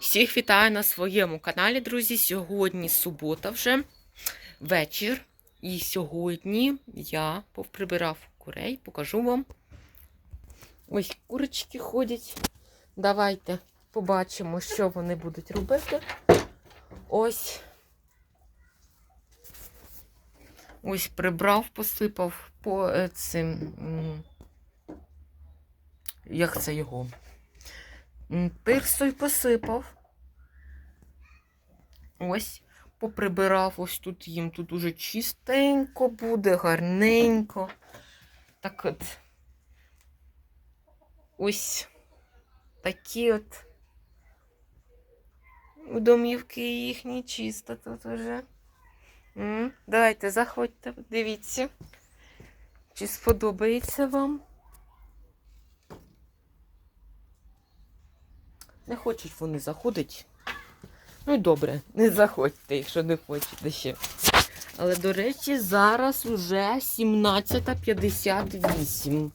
Всіх вітаю на своєму каналі, друзі. Сьогодні субота вже вечір. І сьогодні я повприбирав курей, покажу вам. Ось курочки ходять. Давайте побачимо, що вони будуть робити. Ось. Ось прибрав, посипав по е, цим. Як це його? М, Тирсою посипав. Ось, поприбирав ось тут їм. Тут уже чистенько буде, гарненько. Так от. Ось такі от домівки їхні чисто тут уже. Давайте, заходьте, дивіться. Чи сподобається вам? Не хочуть вони заходити. Ну і добре, не заходьте, якщо не хочете ще. Але, до речі, зараз уже 17.58.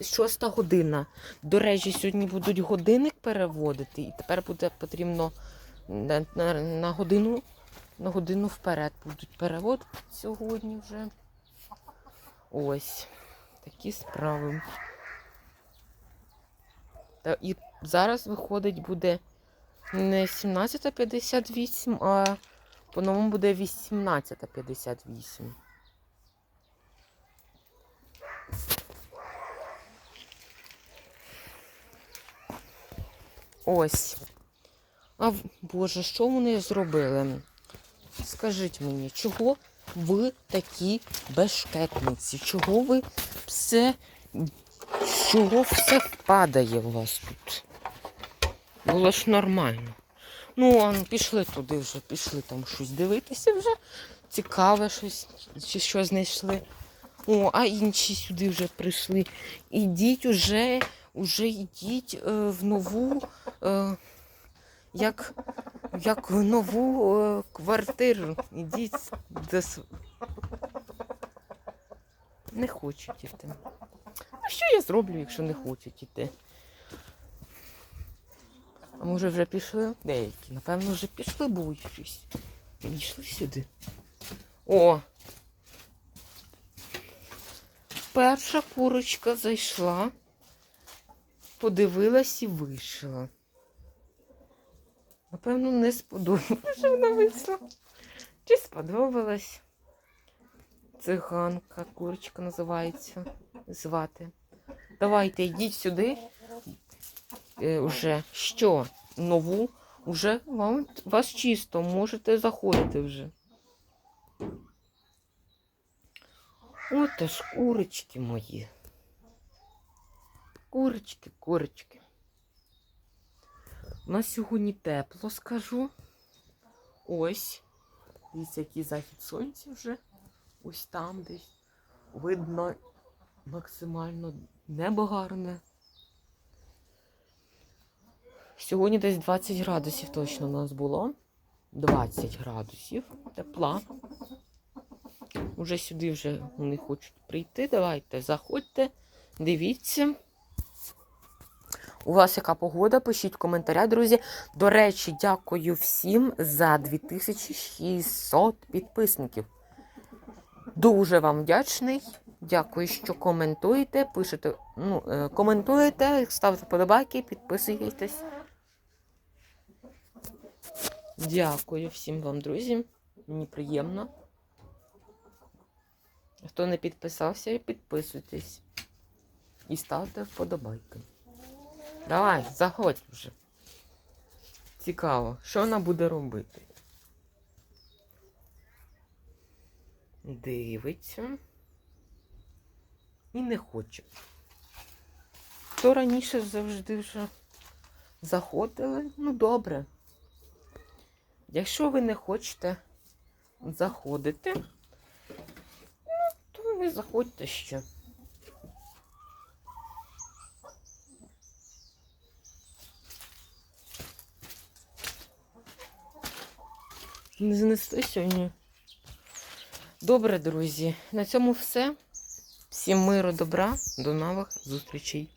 Шоста година. До речі, сьогодні будуть годинник переводити, і тепер буде потрібно на, на, на годину на годину вперед будуть переводити сьогодні вже. Ось такі справи. Та і зараз виходить буде не 17.58, а по-новому буде 18.58. Ось. А Боже, що вони зробили? Скажіть мені, чого ви такі бешкетниці? Чого ви все чого все впадає у вас тут? Було ж нормально. Ну, а пішли туди вже, пішли там щось дивитися вже. Цікаве щось, чи що знайшли. О, а інші сюди вже прийшли. Ідіть уже, уже йдіть е, в нову, е, як, як в нову е, квартиру. Ідіть до Не хочуть іти. Що я зроблю, якщо не хочуть іти? А може вже пішли? Деякі, напевно, вже пішли, боючись. Підійшли сюди. О! Перша курочка зайшла, подивилась і вийшла. Напевно, не сподобалося, що вона вийшла. Чи сподобалась? Циганка, курочка називається звати. Давайте йдіть сюди. Е, уже що? Нову? Уже вам вас чисто, можете заходити вже. Ото ж курочки мої. Курочки, курочки. У нас сьогодні тепло, скажу. Ось. Дивіться, який захід сонця вже. Ось там десь. Видно максимально небо гарне. Сьогодні десь 20 градусів точно у нас було. 20 градусів тепла. Уже сюди вже вони хочуть прийти. Давайте, заходьте, дивіться. У вас яка погода? Пишіть в коментарях, друзі. До речі, дякую всім за 2600 підписників. Дуже вам вдячний. Дякую, що коментуєте, пишете, ну, е, коментуєте, ставте подобайки, підписуйтесь. Дякую всім вам, друзі. Мені приємно. Хто не підписався, підписуйтесь. І ставте вподобайки. Давай, заходь вже. Цікаво, що вона буде робити. Дивиться. І не хоче. То раніше завжди вже заходили, ну добре. Якщо ви не хочете заходити, ну, то ви заходьте ще. Не знесли сьогодні. Добре, друзі. На цьому все. Всім миру, добра, до нових зустрічей.